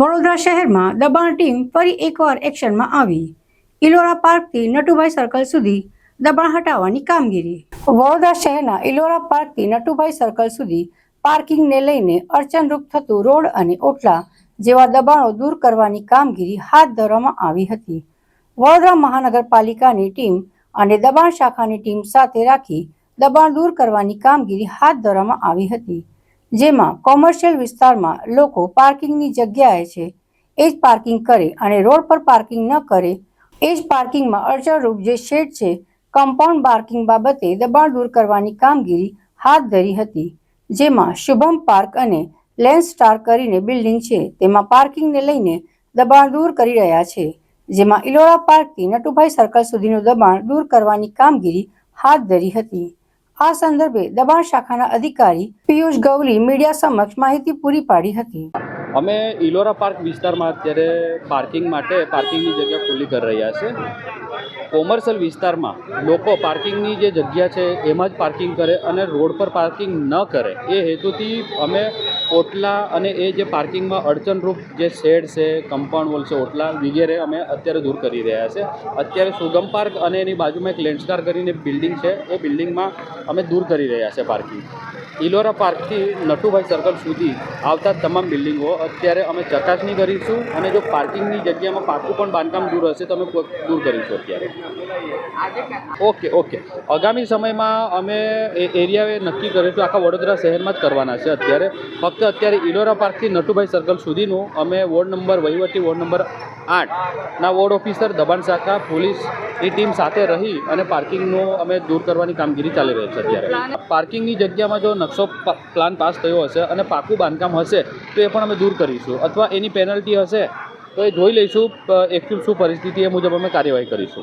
વડોદરા શહેરમાં દબાણ ટીમ ફરી એકવાર એક્શનમાં આવી. ઇલોરા પાર્કથી નટુભાઈ સર્કલ સુધી દબાણ હટાવવાની કામગીરી. વડોદરા શહેરના ઇલોરા પાર્કથી નટુભાઈ સર્કલ સુધી પાર્કિંગને લઈને અડચણરૂપ થતું રોડ અને ઓટલા જેવા દબાણો દૂર કરવાની કામગીરી હાથ ધરવામાં આવી હતી. વડોદરા મહાનગરપાલિકાની ટીમ અને દબાણ શાખાની ટીમ સાથે રાખી દબાણ દૂર કરવાની કામગીરી હાથ ધરવામાં આવી હતી. જેમાં કોમર્શિયલ વિસ્તારમાં લોકો પાર્કિંગની જગ્યાએ છે. એ જ પાર્કિંગ કરે અને રોડ પર પાર્કિંગ ન કરે, એ જ પાર્કિંગમાં અડચણરૂપ જે શેડ છે કમ્પાઉન્ડ પાર્કિંગ બાબતે દબાણ દૂર કરવાની કામગીરી હાથ ધરી હતી. જેમાં શુભમ પાર્ક અને લેન્સ સ્ટાર કરીને બિલ્ડિંગ છે, તેમાં પાર્કિંગને લઈને દબાણ દૂર કરી રહ્યા છે. જેમાં ઇલોરા પાર્કથી નટુભાઈ સર્કલ સુધીનું દબાણ દૂર કરવાની કામગીરી હાથ ધરી હતી. આ સંદર્ભે દબાણ શાખાના અધિકારી પિયુષ ગવલી મીડિયા સમક્ષ માહિતી પૂરી પાડી હતી. અમે ઇલોરા પાર્ક વિસ્તારમાં અત્યારે પાર્કિંગ માટે પાર્કિંગની જગ્યા ખુલ્લી કરી રહ્યા છે. કોમર્શિયલ વિસ્તારમાં લોકો પાર્કિંગની જે જગ્યા છે એમાં જ પાર્કિંગ કરે અને રોડ પર પાર્કિંગ ન કરે એ હેતુથી અમે ઓટલા અને એ જે પાર્કિંગમાં અડચણરૂપ જે શેડ છે, કમ્પાઉન્ડ વોલ છે, ઓટલા વગેરે અમે અત્યારે દૂર કરી રહ્યા છે. અત્યારે સુગમ પાર્ક અને એની બાજુમાં એક લેન્ડસ્કાર કરીને બિલ્ડિંગ છે, એ બિલ્ડિંગમાં અમે દૂર કરી રહ્યા છે પાર્કિંગ. ઇલોરા પાર્કથી નટુભાઈ સર્કલ સુધી આવતા તમામ બિલ્ડિંગો. અત્યારે અમે ચકાસણી કરીશું અને જો પાર્કિંગની જગ્યામાં પાકું પણ બાંધકામ દૂર હશે તો અમે દૂર કરીશું અત્યારે. Okay okay. આગામી સમયમાં અમે એ એરિયા નક્કી કરીશું, આખા વડોદરા શહેરમાં જ કરવાના છે અત્યારે. ફક્ત અત્યારે ઇલોરા પાર્કથી નટુભાઈ સર્કલ સુધીનું અમે વોર્ડ નંબર, વહીવટી વોર્ડ નંબર આઠના વોર્ડ ઓફિસર, દબાણ શાખા પોલીસની ટીમ સાથે રહી અને પાર્કિંગનું અમે દૂર કરવાની કામગીરી ચાલી રહી છે અત્યારે. પાર્કિંગની જગ્યામાં જો નકશો પ્લાન પાસ થયો હશે અને પાકું બાંધકામ હશે, તો એ પણ અમે દૂર કરીશું. અથવા એની પેનલ્ટી હશે, તો એ જોઈ લઈશું એકચ્યુઅલ શું પરિસ્થિતિ એ મુજબ અમે કાર્યવાહી કરીશું.